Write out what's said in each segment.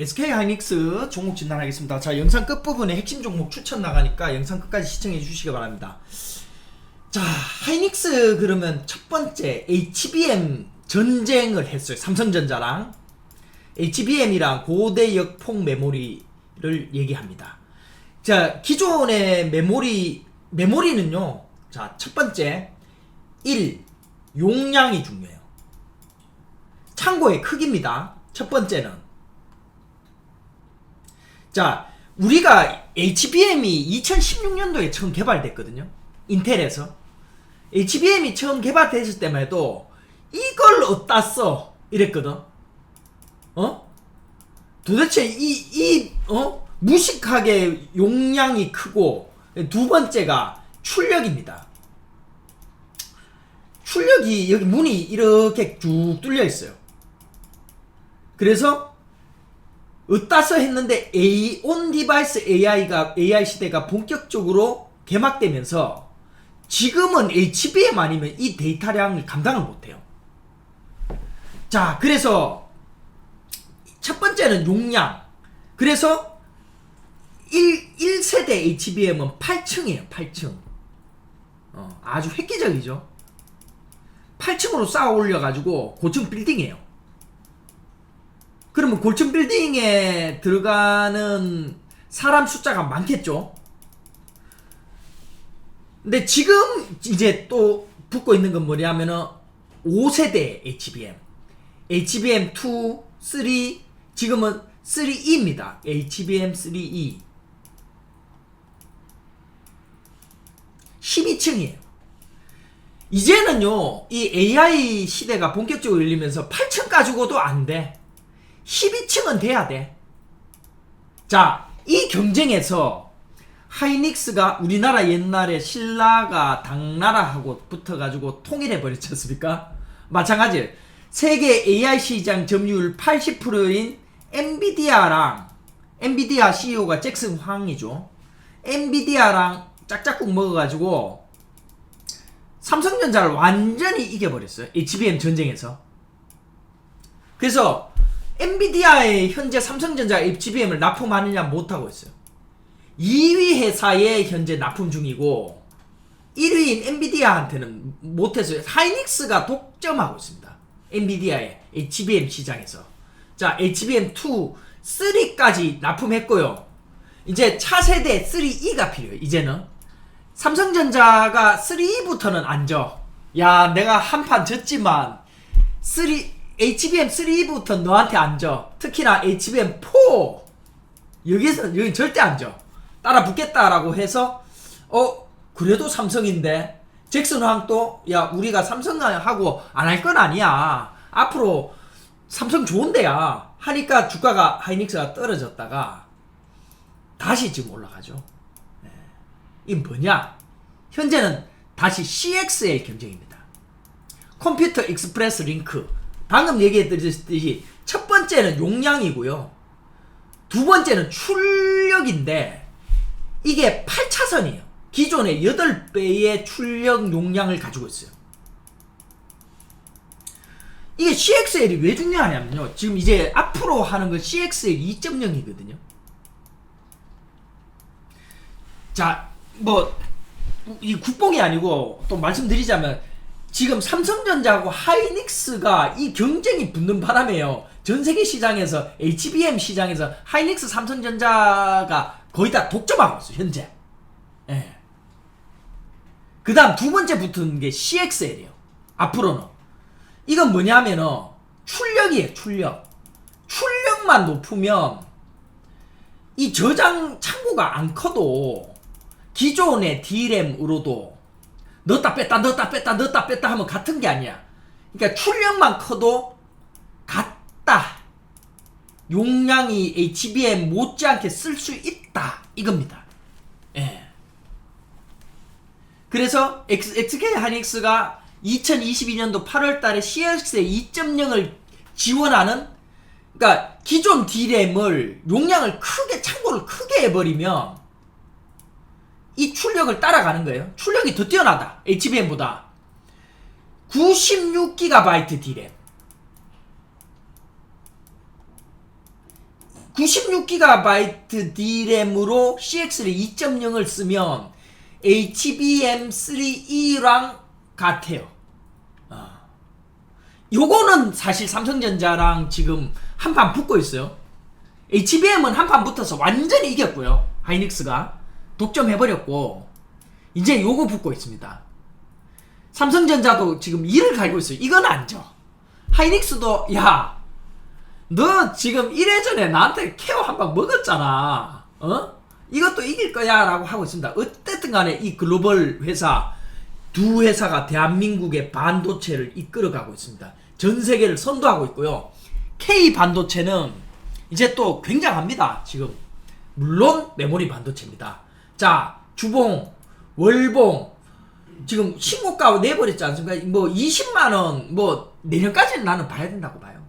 SK 하이닉스 종목 진단하겠습니다. 자, 영상 끝부분에 핵심 종목 추천 나가니까 영상 끝까지 시청해 주시기 바랍니다. 자, 하이닉스 그러면 첫 번째 HBM 전쟁을 했어요. 삼성전자랑 HBM이랑 고대 역 폭 메모리를 얘기합니다. 자, 기존의 메모리 메모리는요. 자, 첫 번째 1. 용량이 중요해요. 창고의 크기입니다. 첫 번째는 자, 우리가 HBM이 2016년도에 처음 개발됐거든요. 인텔에서. HBM이 처음 개발됐을 때만 해도 이걸 어디다 써? 이랬거든. 어? 도대체 이, 이, 어? 무식하게 용량이 크고 두 번째가 출력입니다. 출력이 여기 문이 이렇게 쭉 뚫려 있어요. 그래서 어따서 했는데 A 온 디바이스 AI가 AI 시대가 본격적으로 개막되면서 지금은 HBM 아니면 이 데이터량을 감당을 못해요. 자, 그래서 첫 번째는 용량. 그래서 1, 1세대 HBM은 8층이에요, 8층. 어, 아주 획기적이죠. 8층으로 쌓아 올려가지고 고층 빌딩이에요. 그러면 골층 빌딩에 들어가는 사람 숫자가 많겠죠? 근데 지금 이제 또 붙고 있는 건 뭐냐면은 5세대 HBM. HBM2, 3, 지금은 3E입니다. HBM3E. 12층이에요. 이제는요, 이 AI 시대가 본격적으로 열리면서 8층 가지고도 안 돼. 12층은 돼야 돼. 자, 이 경쟁에서 하이닉스가 우리나라 옛날에 신라가 당나라하고 붙어가지고 통일해 버렸지 않습니까? 마찬가지 세계 AI 시장 점유율 80%인 엔비디아랑 엔비디아 CEO가 잭슨 황이죠. 엔비디아랑 짝짝꿍 먹어가지고 삼성전자를 완전히 이겨버렸어요. HBM 전쟁에서. 그래서 엔비디아의 현재 삼성전자 HBM을 납품하느냐 못하고 있어요. 2위 회사에 현재 납품 중이고 1위인 엔비디아한테는 못해서 하이닉스가 독점하고 있습니다. 엔비디아의 HBM 시장에서. 자, HBM2, 3까지 납품했고요. 이제 차세대 3E가 필요해요. 이제는. 삼성전자가 3E부터는 안 져. 야, 내가 한 판 졌지만 3 HBM3부터 너한테 앉아. 특히나 HBM4 여기서 여기 절대 앉아. 따라 붙겠다라고 해서 어 그래도 삼성인데 잭슨 황도 야 우리가 삼성하고 안 할 건 아니야. 앞으로 삼성 좋은데야 하니까 주가가 하이닉스가 떨어졌다가 다시 지금 올라가죠. 네. 이 뭐냐? 현재는 다시 CXL 경쟁입니다. 컴퓨터 익스프레스 링크 방금 얘기했듯이 첫 번째는 용량이고요. 두 번째는 출력인데 이게 8차선이에요. 기존의 8배의 출력 용량을 가지고 있어요. 이게 CXL이 왜 중요하냐면요. 지금 이제 앞으로 하는 건 CXL 2.0이거든요. 자, 뭐, 이 국뽕이 아니고 또 말씀드리자면 지금 삼성전자하고 하이닉스가 이 경쟁이 붙는 바람에요. 전 세계 시장에서 HBM 시장에서 하이닉스 삼성전자가 거의 다 독점하고 있어 현재. 예. 그다음 두 번째 붙은 게 CXL이에요. 앞으로는 이건 뭐냐면은 출력이에요. 출력. 출력만 높으면 이 저장 창고가 안 커도 기존의 D램으로도 넣었다 뺐다 넣었다 뺐다 넣었다 뺐다 하면 같은 게 아니야. 그러니까 출력만 커도 같다. 용량이 HBM 못지않게 쓸 수 있다. 이겁니다. 예. 그래서 XK 하이닉스가 2022년도 8월 달에 CX의 2.0을 지원하는 그러니까 기존 D램을 용량을 크게 창고를 크게 해버리면 이 출력을 따라가는 거예요. 출력이 더 뛰어나다. HBM보다. 96GB D램. 96GB D램으로 CX를 2.0을 쓰면 HBM3E랑 같아요. 어. 요거는 사실 삼성전자랑 지금 한판 붙고 있어요. HBM은 한판 붙어서 완전히 이겼고요. 하이닉스가 독점해버렸고 이제 요거 붙고 있습니다. 삼성전자도 지금 이를 갈고 있어요. 이건 안죠. 하이닉스도 야, 너 지금 이래전에 나한테 케어 한 방 먹었잖아. 어? 이것도 이길 거야 라고 하고 있습니다. 어쨌든 간에 이 글로벌 회사 두 회사가 대한민국의 반도체를 이끌어가고 있습니다. 전 세계를 선도하고 있고요. K 반도체는 이제 또 굉장합니다. 지금 물론 메모리 반도체입니다. 자, 주봉, 월봉 지금 신고가 내버렸지 않습니까? 뭐 20만 원, 뭐 내년까지는 나는 봐야 된다고 봐요.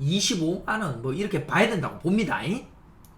25만 원, 뭐 이렇게 봐야 된다고 봅니다. 잉?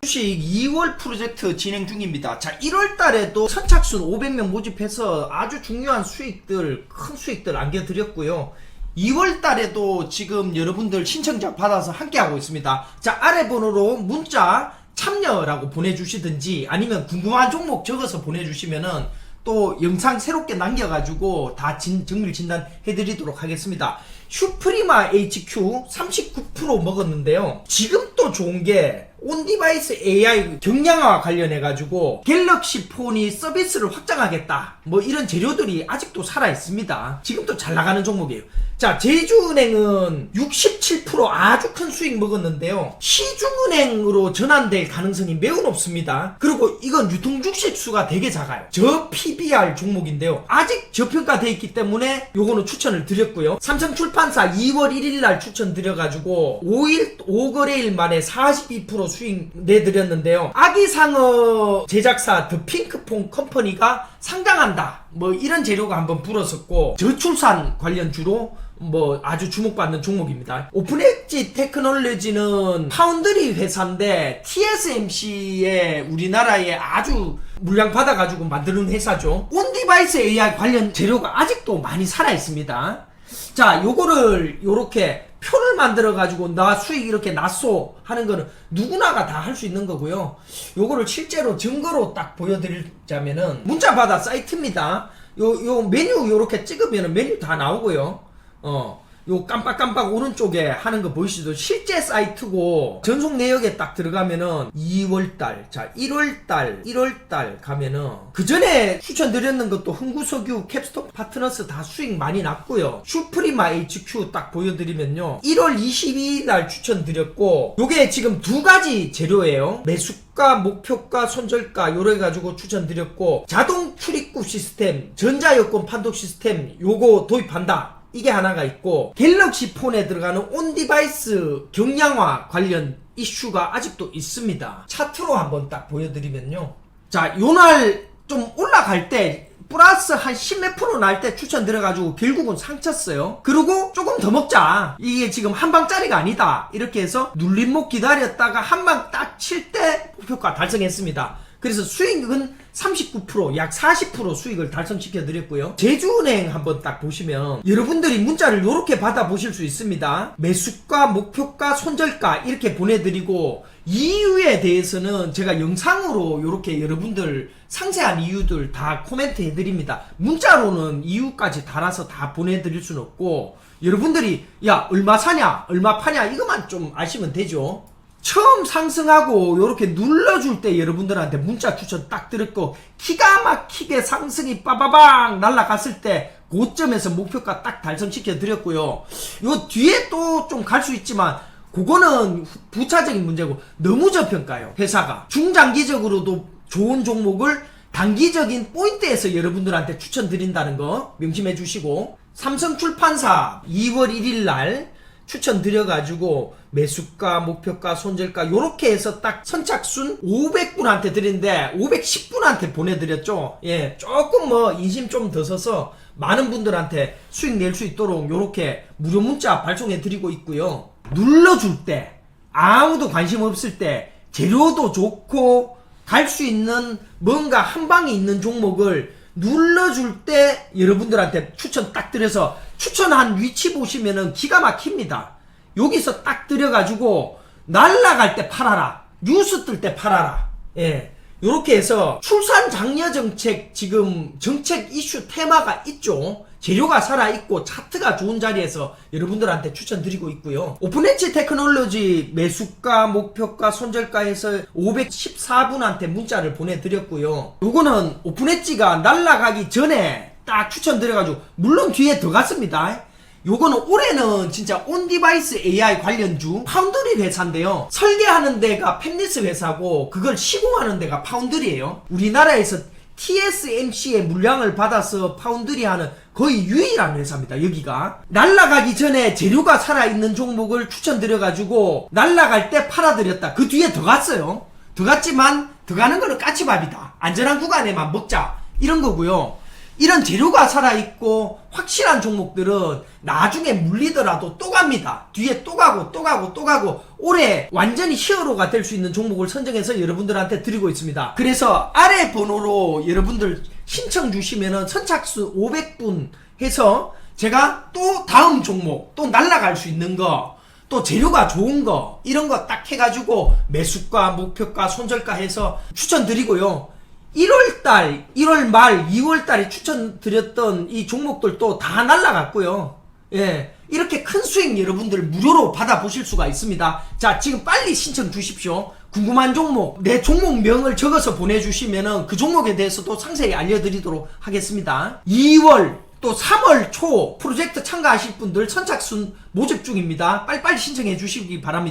주식 2월 프로젝트 진행 중입니다. 자, 1월 달에 도 선착순 500명 모집해서 아주 중요한 수익들, 큰 수익들 안겨드렸고요. 2월 달에도 지금 여러분들 신청자 받아서 함께하고 있습니다. 자, 아래 번호로 문자 참여라고 보내주시든지 아니면 궁금한 종목 적어서 보내주시면은 또 영상 새롭게 남겨가지고 다 진, 정밀 진단 해드리도록 하겠습니다. 슈프리마 HQ 39% 먹었는데요. 지금 또 좋은 게 온디바이스 AI 경량화 관련해가지고 갤럭시 폰이 서비스를 확장하겠다. 뭐 이런 재료들이 아직도 살아있습니다. 지금도 잘 나가는 종목이에요. 자, 제주은행은 67% 아주 큰 수익 먹었는데요. 시중은행으로 전환될 가능성이 매우 높습니다. 그리고 이건 유통 주식수가 되게 작아요. 저 PBR 종목인데요. 아직 저평가돼 있기 때문에 요거는 추천을 드렸고요. 삼성출판사 2월 1일 날 추천드려가지고 5일 5거래일 만에 42% 수익 내드렸는데요. 아기상어 제작사 더 핑크퐁 컴퍼니가 상장한다. 뭐 이런 재료가 한번 불었었고 저출산 관련 주로 뭐 아주 주목받는 종목입니다. 오픈엣지 테크놀로지는 파운드리 회사인데 TSMC의 우리나라에 아주 물량 받아가지고 만드는 회사죠. 온디바이스 AI 관련 재료가 아직도 많이 살아 있습니다. 자, 요거를 요렇게 표를 만들어 가지고 나 수익 이렇게 났소 하는 거는 누구나가 다 할 수 있는 거고요. 요거를 실제로 증거로 딱 보여드리자면은 문자 받아 사이트입니다. 요 요 메뉴 요렇게 찍으면은 메뉴 다 나오고요. 어. 요 깜빡깜빡 오른쪽에 하는 거 보이시죠? 실제 사이트고 전송 내역에 딱 들어가면은 2월달, 자 1월달, 1월달 가면은 그 전에 추천드렸는 것도 흥구석유, 캡스톤 파트너스 다 수익 많이 났고요. 슈프리마 HQ 딱 보여드리면요. 1월 22일 날 추천드렸고 요게 지금 두 가지 재료예요. 매수가, 목표가, 손절가 요래 가지고 추천드렸고 자동 출입구 시스템, 전자여권 판독 시스템 요거 도입한다. 이게 하나가 있고 갤럭시 폰에 들어가는 온 디바이스 경량화 관련 이슈가 아직도 있습니다. 차트로 한번 딱 보여드리면요. 자, 요날 좀 올라갈 때 플러스 한 10몇 프로 날 때 추천 들어가지고 결국은 상쳤어요. 그리고 조금 더 먹자. 이게 지금 한 방짜리가 아니다. 이렇게 해서 눌림목 기다렸다가 한 방 딱 칠 때 목표가 달성했습니다. 그래서 수익은 39%, 약 40% 수익을 달성시켜 드렸고요. 제주은행 한번 딱 보시면 여러분들이 문자를 이렇게 받아 보실 수 있습니다. 매수가, 목표가, 손절가 이렇게 보내드리고 이유에 대해서는 제가 영상으로 이렇게 여러분들 상세한 이유들 다 코멘트 해드립니다. 문자로는 이유까지 달아서 다 보내드릴 수는 없고 여러분들이 야 얼마 사냐, 얼마 파냐 이것만 좀 아시면 되죠. 처음 상승하고 이렇게 눌러줄 때 여러분들한테 문자 추천 딱 드렸고 기가 막히게 상승이 빠바방 날라갔을 때 고점에서 목표가 딱 달성시켜 드렸고요. 요 뒤에 또 좀 갈 수 있지만 그거는 부차적인 문제고 너무 저평가요 회사가 중장기적으로도 좋은 종목을 단기적인 포인트에서 여러분들한테 추천드린다는 거 명심해 주시고 삼성 출판사 2월 1일 날 추천드려가지고 매수가, 목표가, 손절가 요렇게 해서 딱 선착순 500분한테 드리는데 510분한테 보내드렸죠. 예, 조금 뭐 인심 좀더 써서 많은 분들한테 수익 낼 수 있도록 요렇게 무료 문자 발송해 드리고 있고요. 눌러줄 때 아무도 관심 없을 때 재료도 좋고 갈 수 있는 뭔가 한 방에 있는 종목을 눌러줄 때 여러분들한테 추천 딱 드려서 추천한 위치 보시면은 기가 막힙니다. 여기서 딱 들여가지고 날라갈 때 팔아라. 뉴스 뜰 때 팔아라. 예. 요렇게 해서 출산 장려 정책 지금 정책 이슈 테마가 있죠. 재료가 살아있고 차트가 좋은 자리에서 여러분들한테 추천드리고 있고요. 오픈엣지 테크놀로지 매수가, 목표가, 손절가에서 514분한테 문자를 보내드렸고요. 요거는 오픈엣지가 날라가기 전에 딱 추천드려가지고 물론 뒤에 더 갔습니다. 요거는 올해는 진짜 온디바이스 AI 관련주 파운드리 회사인데요. 설계하는 데가 팹리스 회사고 그걸 시공하는 데가 파운드리예요. 우리나라에서 TSMC의 물량을 받아서 파운드리 하는 거의 유일한 회사입니다. 여기가 날라가기 전에 재료가 살아있는 종목을 추천드려가지고 날라갈 때 팔아드렸다. 그 뒤에 더 갔어요. 더 갔지만 더 가는 거는 까치밥이다. 안전한 구간에만 먹자. 이런 거고요. 이런 재료가 살아있고 확실한 종목들은 나중에 물리더라도 또 갑니다. 뒤에 또 가고 또 가고 또 가고 올해 완전히 히어로가 될 수 있는 종목을 선정해서 여러분들한테 드리고 있습니다. 그래서 아래 번호로 여러분들 신청 주시면은 선착순 500분 해서 제가 또 다음 종목 또 날라갈 수 있는 거 또 재료가 좋은 거 이런 거 딱 해가지고 매수가 목표가 손절가 해서 추천드리고요 1월달 1월 말 2월달에 추천드렸던 이 종목들도 다 날라갔고요 예 이렇게 큰 수익 여러분들 무료로 받아보실 수가 있습니다 자 지금 빨리 신청 주십시오 궁금한 종목 내 종목명을 적어서 보내주시면은 그 종목에 대해서도 상세히 알려드리도록 하겠습니다 2월 또 3월 초 프로젝트 참가하실 분들 선착순 모집 중입니다. 빨리빨리 신청해 주시기 바랍니다.